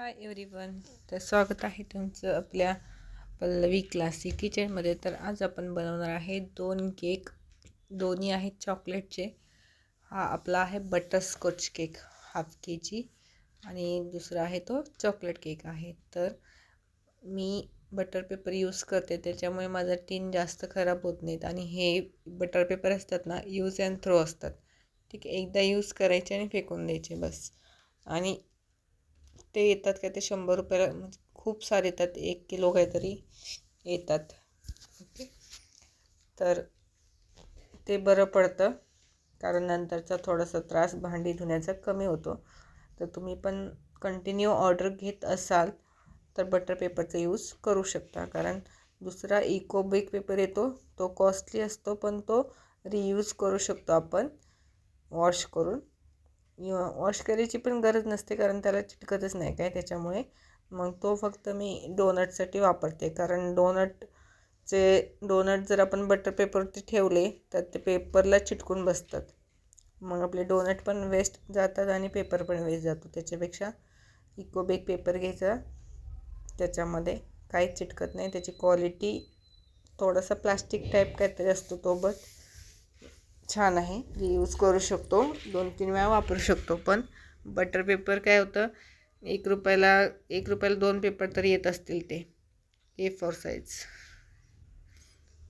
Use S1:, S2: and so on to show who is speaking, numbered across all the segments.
S1: Hi everyone तर स्वागत आहे तुमचं आपल्या पल्लवी क्लासिक किचनमध्ये तर आज आपण बनवणार आहे दोन केक दोन्ही आहेत चॉकलेटचे हा आपला आहे butterscotch cake half K G आणि दुसरा आहे तो चॉकलेट केक आहे. तर मी बटर पेपर यूज करते. त्याच्यामुळे माझा टीन जास्त खराब होत नाहीत. आणि हे बटर पेपर असतात ना यूज अँड थ्रो असतात. ठीक आहे एकदा यूज करायचे आणि फेकून द्यायचे बस. आणि ते येतात काय ते शंभर रुपयाला म्हणजे खूप सारे येतात एक किलो काहीतरी येतात. ओके तर ते बरं पडतं कारण नंतरचा थोडासा त्रास भांडी धुण्याचा कमी होतो. तर तुम्ही पण कंटिन्यू ऑर्डर घेत असाल तर बटर पेपरचा यूज करू शकता. कारण दुसरा इको बेक पेपर येतो तो कॉस्टली असतो पण तो रियूज करू शकतो आपण वॉश करून. वॉश करायची पण गरज नसते कारण त्याला चिटकतच नाही काय त्याच्यामुळे. मग तो फक्त मी डोनटसाठी वापरते कारण डोनटचे डोनट जर आपण बटर पेपरवरती ठेवले तर ते पेपरला चिटकून बसतात. मग आपले डोनट पण वेस्ट जातात आणि पेपर पण वेस्ट जातो. त्याच्यापेक्षा इको बेक पेपर घ्यायचा. त्याच्यामध्ये काहीच चिटकत नाही. त्याची क्वालिटी थोडासा प्लास्टिक टाईप काहीतरी असतो तो बट छान आहे. यूज करू शकतो. दोन तीन वेळा वापरू शकतो. पण बटर पेपर काय होतं? एक रुपयाला एक रुपयाला दोन पेपर तरी येत असतील ते. ए फॉर साईज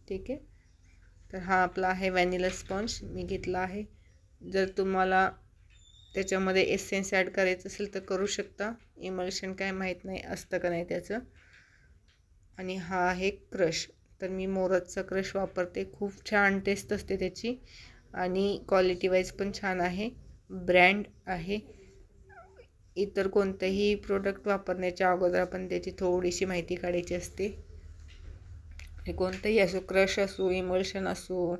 S1: ठीक आहे? तर हा आपला आहे व्हॅनिला स्पॉन्ज मी घेतला आहे. जर तुम्हाला त्याच्यामध्ये एसेन्स ॲड करायचं असेल तर करू शकता. इमल्शन काय माहीत नाही असतं का नाही त्याचं. आणि हा आहे क्रश तर मी मोरजचा क्रश वापरते. खूप छान टेस्ट असते त्याची. आणि क्वालिटी वाईज पण छान आहे. ब्रँड आहे. इतर कोणतंही प्रोडक्ट वापरण्याच्या अगोदर आपण त्याची थोडीशी माहिती काढायची असते. हे कोणतंही असो क्रश असो इमल्शन असो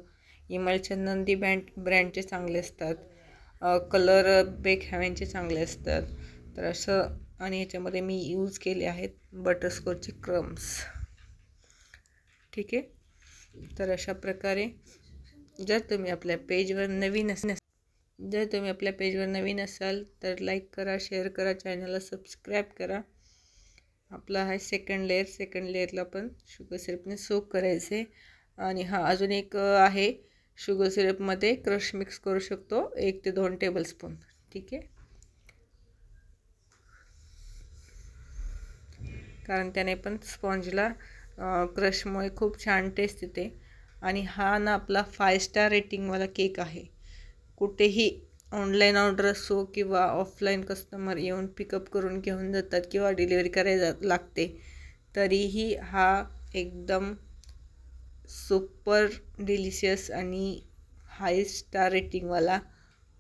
S1: इमल्शन नंदी ब्रँड ब्रँडचे चांगले असतात. कलर बेक हॅव्यांचे चांगले असतात. तर असं आणि याच्यामध्ये मी यूज केले आहेत बटरस्कॉचचे क्रम्स ठीक आहे? तर अशा प्रकारे जर तुम्ही आपल्या पेजवर नवीन अस जर तुम्ही आपल्या पेजवर नवीन असाल तर लाईक करा शेअर करा चॅनलला सबस्क्राईब करा. आपला हा सेकंड लेअर सेकंड लेअरला पण शुगर सिरपने सोक करायचे आणि हा अजून एक आहे शुगर सिरपमध्ये क्रश मिक्स करू शकतो एक ते दोन टेबलस्पून ठीक आहे? कारण त्याने पण स्पॉन्जला क्रशमुळे खूप छान टेस्ट येते. आणि हा ना आपला फाय स्टार रेटिंगवाला केक आहे. कुठेही ऑनलाईन ऑर्डर असो किंवा ऑफलाईन कस्टमर येऊन पिकअप करून घेऊन जातात किंवा डिलिव्हरी करायला लागते तरीही हा एकदम सुपर डिलिशियस आणि हाय स्टार रेटिंगवाला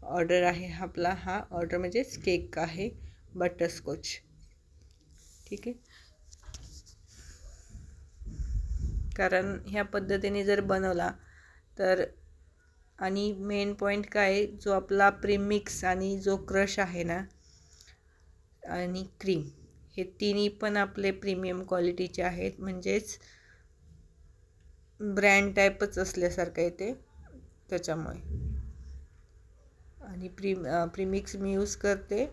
S1: ऑर्डर आहे. आपला हा ऑर्डर म्हणजेच केक आहे बटरस्कॉच ठीक आहे? कारण ह्या पद्धतीने जर बनवला तर आणि मेन पॉईंट काय जो आपला प्रीमिक्स आणि जो क्रश आहे ना आणि क्रीम हे तिन्ही पण आपले प्रीमियम क्वालिटीचे आहेत. म्हणजेच ब्रँड टाईपच असल्यासारखं आहे ते त्याच्यामुळे. आणि प्री प्रीमिक्स मी यूज करते.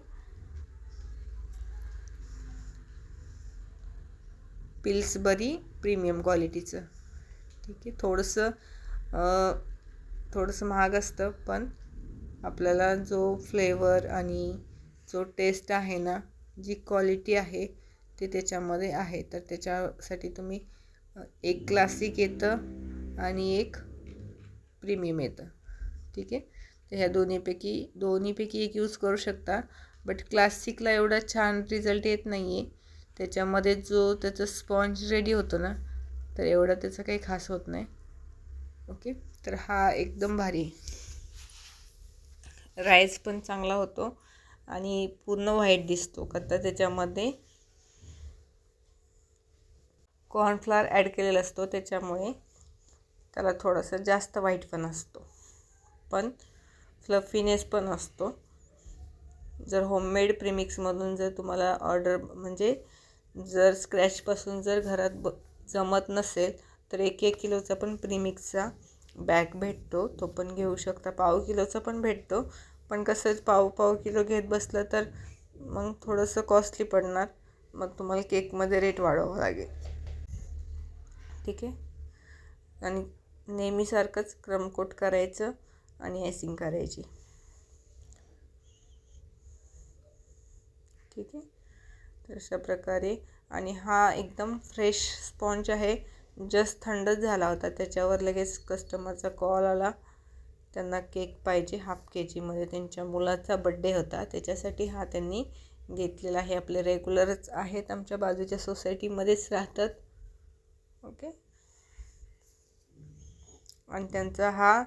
S1: पिल्सबरी प्रीमियम क्वालिटीचं ठीक आहे थोडंसं थोडंसं महाग असतं पण आपल्याला जो फ्लेवर आणि जो टेस्ट आहे ना जी क्वालिटी आहे ते त्याच्यामध्ये आहे. तर त्याच्यासाठी तुम्ही एक क्लासिक येतं आणि एक प्रीमियम येतं. ठीक आहे? तर ह्या दोन्हीपैकी दोन्हीपैकी एक यूज करू शकता. बट क्लासिकला एवढा छान रिझल्ट येत नाही आहे त्याच्यामध्ये जो त्याचं स्पॉन्ज रेडी होतो ना तर एवढं त्याचं काही खास होत नाही. ओके? तर हा एकदम भारी. राईस पण चांगला होतो आणि पूर्ण व्हाईट दिसतो. का तर त्याच्यामध्ये कॉर्नफ्लॉवर ॲड केलेला असतो त्याच्यामुळे त्याला थोडंसं जास्त व्हाईट पण असतो. पण फ्लफीनेस पण असतो. जर होममेड प्रिमिक्समधून जर तुम्हाला ऑर्डर म्हणजे जर स्क्रॅचपासून जर घरात ब जमत नसेल तर एक एक किलोचा पण प्रीमिक्सचा बॅग भेटतो. तो पण घेऊ शकता. पाव किलोचा पण भेटतो. पण कसं पाव पाव किलो घेत बसलं तर मग थोडंसं कॉस्टली पडणार. मग तुम्हाला केकमध्ये रेट वाढवावा लागेल. ठीक आहे? आणि नेहमीसारखंच क्रमकोट करायचं आणि आयसिंग करायची. ठीक आहे? तर अशा प्रकारे आणि हा एकदम फ्रेश स्पॉन्ज आहे. जस्ट थंडच झाला होता. त्याच्यावर लगेच कस्टमरचा कॉल आला. त्यांना केक पाहिजे हाफ के जीमध्ये त्यांच्या मुलाचा बड्डे होता. त्याच्यासाठी हा त्यांनी घेतलेला आहे. आपले रेग्युलरच आहेत. आमच्या बाजूच्या सोसायटीमध्येच राहतात. ओके? आणि त्यांचा हा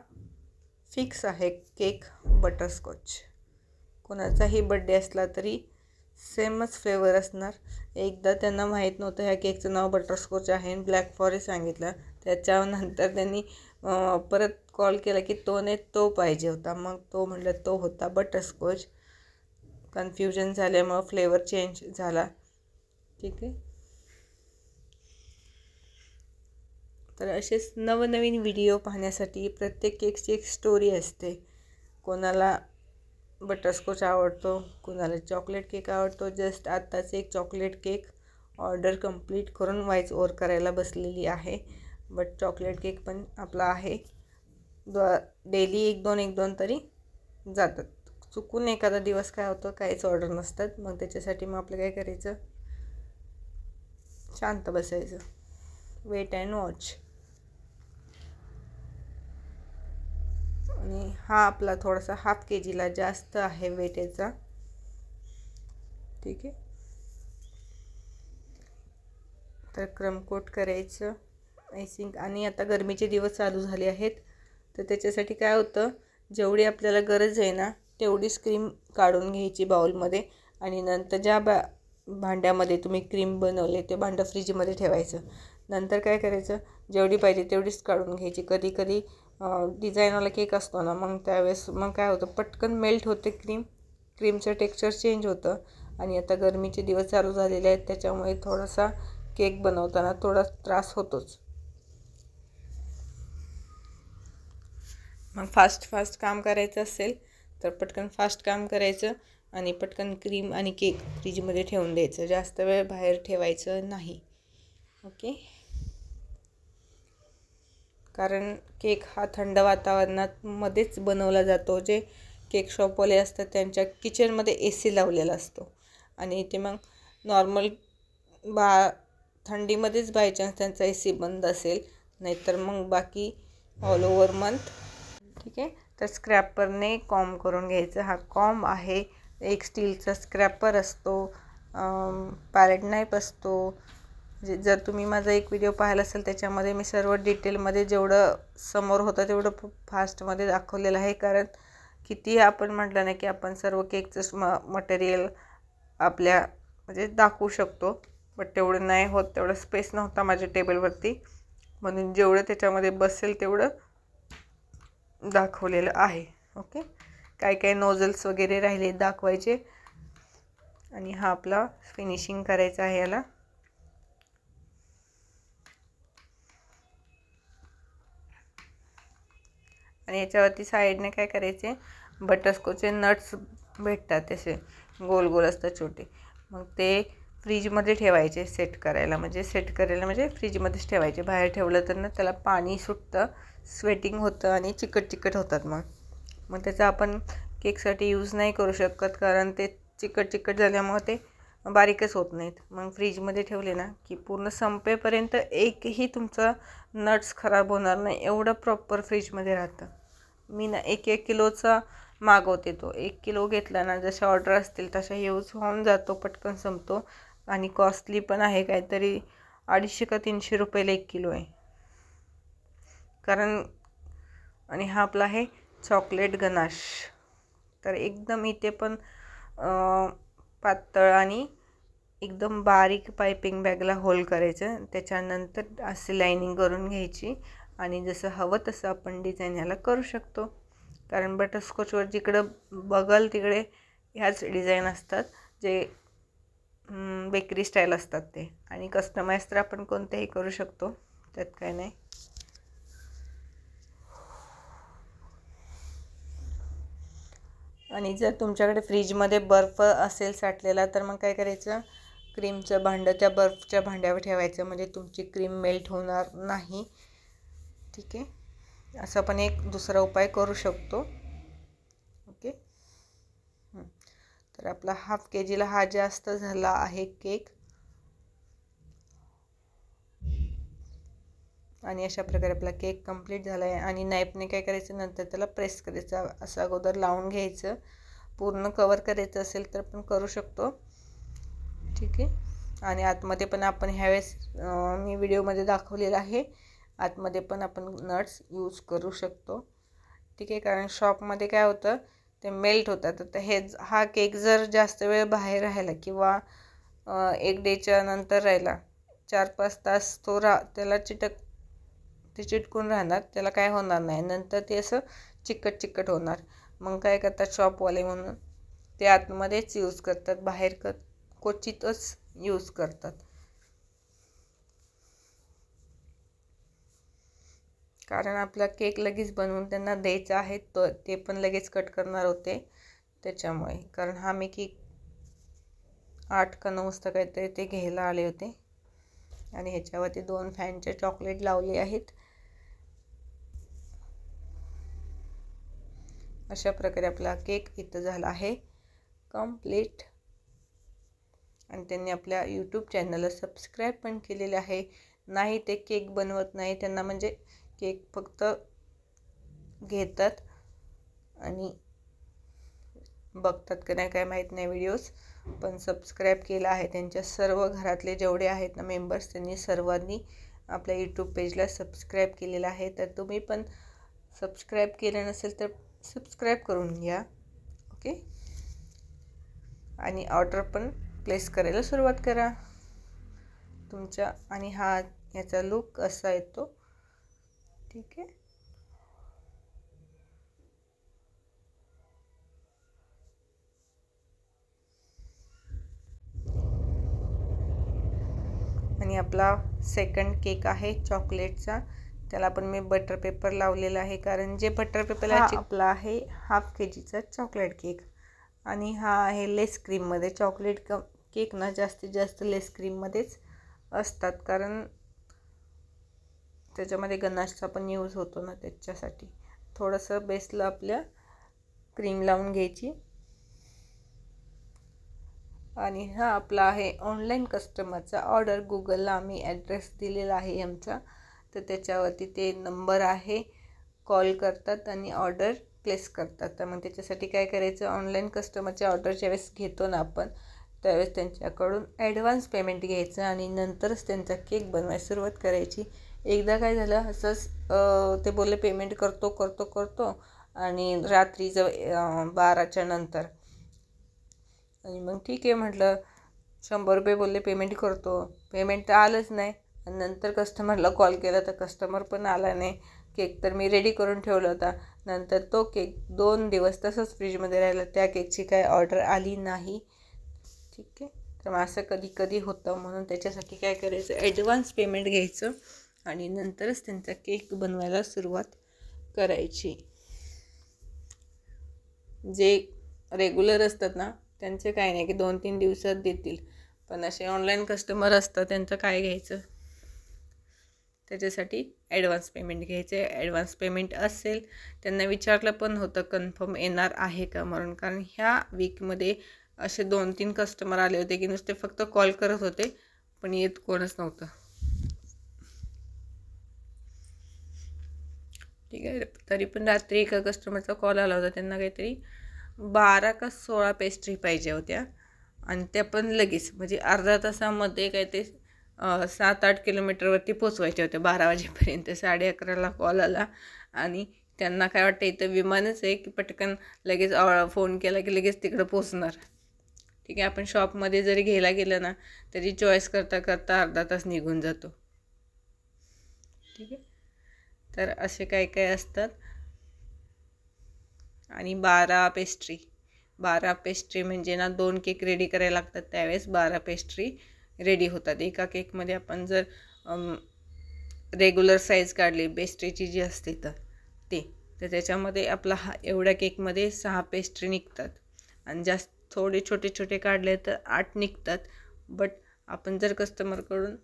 S1: फिक्स आहे केक बटरस्कॉच. कोणाचाही बड्डे असला तरी सेमच फ्लेवर असणार. एकदा त्यांना माहीत नव्हतं ह्या केकचं नाव बटरस्कॉच आहे आणि ब्लॅक फॉरेस्ट सांगितलं. त्याच्यानंतर त्यांनी परत कॉल केला की तो नाही तो पाहिजे होता. मग तो म्हटलं तो होता बटरस्कॉच कन्फ्युजन झाल्यामुळं फ्लेवर चेंज झाला. ठीक आहे? तर असेच नवनवीन व्हिडिओ पाहण्यासाठी प्रत्येक केकची एक स्टोरी असते. कोणाला बटरस्कॉच आवडतो कुणाला चॉकलेट केक आवडतो. जस्ट आत्ताच एक चॉकलेट केक ऑर्डर कंप्लीट करून वाईज ओर करायला बसलेली आहे. बट चॉकलेट केक पण आपला आहे. द डेली एक दोन एक दोन तरी जातात. चुकून एखादा दिवस काय होतं काहीच ऑर्डर नसतात. मग त्याच्यासाठी मग आपलं काय करायचं? शांत बसायचं. Wait and watch. आणि हा आपला थोडासा हाफ के जीला जास्त आहे वेटेचा. ठीक आहे. तर क्रमकोट करायचं आयसिंग आणि आता गरमीचे दिवस चालू झाले आहेत तर त्याच्यासाठी काय होतं जेवढी आपल्याला गरज आहे ना तेवढीच क्रीम काढून घ्यायची बाउलमध्ये आणि नंतर ज्या बा भांड्यामध्ये तुम्ही क्रीम बनवले ते भांडं फ्रीजमध्ये ठेवायचं. नंतर काय करायचं जेवढी पाहिजे तेवढीच काढून घ्यायची. कधी कधी डिझाईनवाला केक असतो ना मग त्यावेळेस मग काय होतं पटकन मेल्ट होते क्रीम क्रीमचं टेक्स्चर चेंज होतं आणि आता गरमीचे दिवस चालू झालेले आहेत त्याच्यामुळे थोडासा केक बनवताना थोडा त्रास होतोच. मग फास्ट फास्ट काम करायचं असेल तर पटकन फास्ट काम करायचं आणि पटकन क्रीम आणि केक फ्रीजमध्ये ठेवून द्यायचं. जास्त वेळ बाहेर ठेवायचं नाही. ओके? कारण केक हा थंड वातावरणात मध्येच बनवला जातो. जे केक शॉपवाले असतात त्यांच्या किचनमध्ये ए सी लावलेला असतो. आणि इथे मग नॉर्मल बा थंडीमध्येच बाय चान्स त्यांचा ए सी बंद असेल. नाहीतर मग बाकी ऑल ओव्हर मंथ ठीक आहे? तर स्क्रॅपरने कॉम करून घ्यायचं. हा कॉम आहे. एक स्टीलचा स्क्रॅपर असतो. पॅरेट नाईप असतो. जे जर तुम्ही माझा एक व्हिडिओ पाहिला असेल त्याच्यामध्ये मी सर्व डिटेलमध्ये जेवढं समोर होतं तेवढं फास्टमध्ये दाखवलेलं आहे. कारण किती आपण म्हटलं नाही की आपण सर्व केकचं म मटेरियल आपल्या म्हणजे दाखवू शकतो. बट तेवढं नाही होत तेवढं स्पेस नव्हता माझ्या टेबलवरती म्हणून जेवढं त्याच्यामध्ये बसेल तेवढं दाखवलेलं आहे. ओके काय काय नोझल्स वगैरे राहिले दाखवायचे. आणि हा आपला फिनिशिंग करायचा आहे याला. आणि याच्यावरती साईडने काय करायचे? बटरस्कोचे नट्स भेटतात तसे. गोल गोल असतात छोटे. मग ते फ्रीजमध्ये ठेवायचे सेट करायला. म्हणजे सेट करायला म्हणजे फ्रीजमध्येच ठेवायचे. बाहेर ठेवलं तर ना त्याला पाणी सुटतं स्वेटिंग होतं आणि चिकट चिकट होतात मग. मग त्याचा आपण केकसाठी यूज नाही करू शकत कारण ते चिकट चिकट झाल्यामुळे ते बारीकच होत नाहीत. मग फ्रीजमध्ये ठेवले ना की पूर्ण संपेपर्यंत एकही तुमचा नट्स खराब होणार नाही. एवढं प्रॉपर फ्रीजमध्ये राहतं. मी ना एक एक किलोचा मागवते तो. एक किलो घेतला ना जशा ऑर्डर असतील तशा यूज होऊन जातो पटकन संपतो. आणि कॉस्टली पण आहे काहीतरी अडीचशे का तीनशे रुपयाला एक किलो आहे. कारण आणि हा आपला आहे चॉकलेट गनाश तर एकदम इथे पण पातळ आणि एकदम बारीक पायपिंग बॅगला होल करायचं. त्याच्यानंतर असे लाईनिंग करून घ्यायची. आणि जसं हवं तसं आपण डिझाईन ह्याला करू शकतो. कारण बटरस्कॉचवर जिकडं बघल तिकडे ह्याच डिझाईन असतात जे बेकरी स्टाईल असतात ते. आणि कस्टमाइज तर आपण कोणतेही करू शकतो. त्यात काय नाही. आणि जर तुमच्याकडे फ्रीजमध्ये बर्फ असेल साठलेला तर मग काय करायचं? क्रीमचं भांडं त्या बर्फच्या भांड्यावर ठेवायचं. म्हणजे तुमची क्रीम मेल्ट होणार नाही. ठीक आहे. असं पण एक दुसरा उपाय करू शकतो. ओके. तर आपला हाफ के जीला हा जास्त झाला आहे केक. आणि अशा प्रकारे आपला केक कंप्लीट झाला आहे. आणि नाईपने काय करायचं? नंतर त्याला प्रेस करायचं. असं अगोदर लावून घ्यायचं. पूर्ण कवर करायचं असेल तर पण करू शकतो. ठीक आहे. आणि आतमध्ये पण आपण ह्यावेळेस मी व्हिडिओमध्ये दाखवलेलं आहे. आतमध्ये पण आपण नट्स यूज करू शकतो. ठीक आहे कारण शॉपमध्ये काय होतं ते मेल्ट होतात. तर हे हा केक जर जास्त वेळ बाहेर राहिला किंवा एक डेच्या नंतर राहिला चार पाच तास तो रा त्याला चिटक ते चिटकून राहणार त्याला काय होणार नाही. नंतर ते असं चिकट चिकट होणार. मग काय करतात शॉपवाले म्हणून ते आतमध्येच यूज करतात बाहेर क क्वचितच यूज करतात. कारण आपला केक लगेच बनवून त्यांना द्यायचा आहे तो ते पण लगेच कट करणार होते त्याच्यामुळे. कारण हा मी केक आठ का नऊ वाजता काहीतरी ते घ्यायला आले होते. आणि ह्याच्यावरती दोन फॅनचे चॉकलेट लावले आहेत. अशा प्रकारे आपला केक इथं झाला आहे कंप्लीट. आणि त्यांनी आपल्या यूट्यूब चॅनलला सबस्क्राईब पण केलेले आहे. नाही ते केक बनवत नाही त्यांना म्हणजे केक फक्त घेतात आणि बघतात का नाही काय माहीत नाही व्हिडिओज पण सबस्क्राईब केला आहे त्यांच्या सर्व घरातले जेवढे आहेत ना मेंबर्स त्यांनी सर्वांनी आपल्या यूट्यूब पेजला सबस्क्राईब केलेलं आहे. तर तुम्ही पण सबस्क्राईब केलं नसेल तर सबस्क्राईब करून घ्या ओके आणि ऑर्डर पण प्लेस करायला सुरुवात करा. तुमच्या आणि हा याचा लुक असा येतो. ठीक आहे. आणि आपला सेकंड केक आहे चॉकलेटचा त्याला पण मी बटर पेपर लावलेला आहे कारण जे बटर पेपर आपला आहे हाफ के जीचा चॉकलेट केक आणि हा आहे लेस क्रीममध्ये चॉकलेट क केक ना जास्तीत जास्त लेस क्रीममध्येच असतात कारण त्याच्यामध्ये गनाशचा पण यूज होतो ना त्याच्यासाठी. थोडंसं बेसला आपल्या क्रीम लावून घ्यायची. आणि हा आपला आहे ऑनलाईन कस्टमरचा ऑर्डर गुगलला आम्ही ॲड्रेस दिलेला आहे आमचा. तर त्याच्यावरती ते नंबर आहे. कॉल करतात आणि ऑर्डर प्लेस करतात. तर मग त्याच्यासाठी काय करायचं? ऑनलाईन कस्टमरच्या ऑर्डर ज्यावेळेस घेतो ना आपण त्यावेळेस त्यांच्याकडून ॲडव्हान्स पेमेंट घ्यायचं आणि नंतरच त्यांचा केक बनवायला सुरुवात करायची. एकदा काय झालं असंच ते बोलले पेमेंट करतो करतो करतो. आणि रात्री जव बाराच्या नंतर. आणि मग ठीक आहे म्हटलं शंभर रुपये बोलले पेमेंट करतो. पेमेंट तर आलंच नाही. आणि नंतर कस्टमरला कॉल केला तर कस्टमर पण आला नाही. केक तर मी रेडी करून ठेवला होता. नंतर तो केक दोन दिवस तसंच फ्रीजमध्ये राहिला. त्या केकची काय ऑर्डर आली नाही. ठीक आहे. तर मग असं कधी कधी होतं. म्हणून त्याच्यासाठी काय करायचं? ॲडव्हान्स पेमेंट घ्यायचं. आणि नंतरच त्यांचा केक बनवायला सुरुवात करायची. जे रेग्युलर असतात ना त्यांचे काय नाही की दोन तीन दिवसात देतील. पण असे ऑनलाईन कस्टमर असतात त्यांचं काय घ्यायचं? त्याच्यासाठी ॲडव्हान्स पेमेंट घ्यायचे. ॲडव्हान्स पेमेंट असेल त्यांना विचारलं पण होतं कन्फर्म येणार आहे का म्हणून. कारण ह्या वीकमध्ये असे दोन तीन कस्टमर आले होते की नुसते फक्त कॉल करत होते पण येत कोणच नव्हतं. ठीक आहे. तरी पण रात्री एका कस्टमरचा कॉल आला होता. त्यांना काहीतरी बारा का सोळा पेस्ट्री पाहिजे होत्या. आणि त्या पण लगेच म्हणजे अर्धा तासामध्ये काय ते सात आठ किलोमीटरवरती पोचवायच्या होत्या. बारा वाजेपर्यंत साडे अकराला कॉल आला. आणि त्यांना काय वाटतं इथं विमानच आहे की पटकन लगेच फोन केला की लगेच तिकडं पोचणार ठीक आहे. आपण शॉपमध्ये जरी घ्यायला गेलं ना तरी चॉईस करता करता अर्धा तास निघून जातो. ठीक आहे. तर असे काय काय असतात? आणि बारा पेस्ट्री बारा पेस्ट्री म्हणजे ना दोन केक रेडी करायला लागतात त्यावेळेस बारा पेस्ट्री रेडी होतात. एका केकमध्ये आपण जर रेग्युलर साईज काढली पेस्ट्रीची जी असते तर ते तर त्याच्यामध्ये आपला हा एवढ्या केकमध्ये सहा पेस्ट्री निघतात. आणि जास्त थोडे छोटे छोटे काढले तर आठ निघतात. बट आपण जर कस्टमरकडून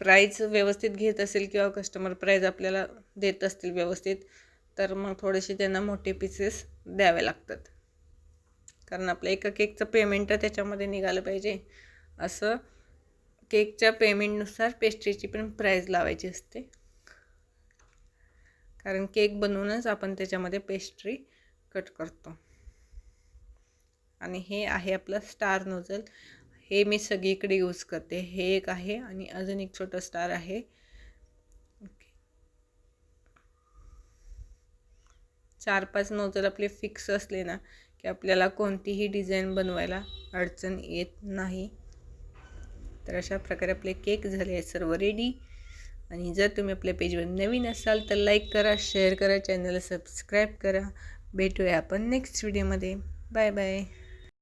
S1: प्राईज व्यवस्थित घेत असेल किंवा कस्टमर प्राईज आपल्याला देत असतील व्यवस्थित तर मग थोडेसे त्यांना मोठे पीसेस द्यावे लागतात. कारण आपल्या एका केकचं पेमेंट त्याच्यामध्ये निघालं पाहिजे. असं केकच्या पेमेंटनुसार पेस्ट्रीची पण प्राईज लावायची असते. कारण केक बनवूनच आपण त्याच्यामध्ये पेस्ट्री कट करतो. आणि हे आहे आपलं स्टार नोझल हे मी सगळीकडे यूज करते. हे एक आहे आणि अजून एक छोटं स्टार आहे. ओके चार पाच नोझल आपले फिक्स असले ना की आपल्याला कोणतीही डिझाईन बनवायला अडचण येत नाही. तर अशा प्रकारे आपले केक झाले आहेत सर्व रेडी आणि जर तुम्ही आपल्या पेजवर नवीन असाल तर लाईक करा शेअर करा चॅनलला सबस्क्राईब करा. भेटूया आपण नेक्स्ट व्हिडिओमध्ये बाय बाय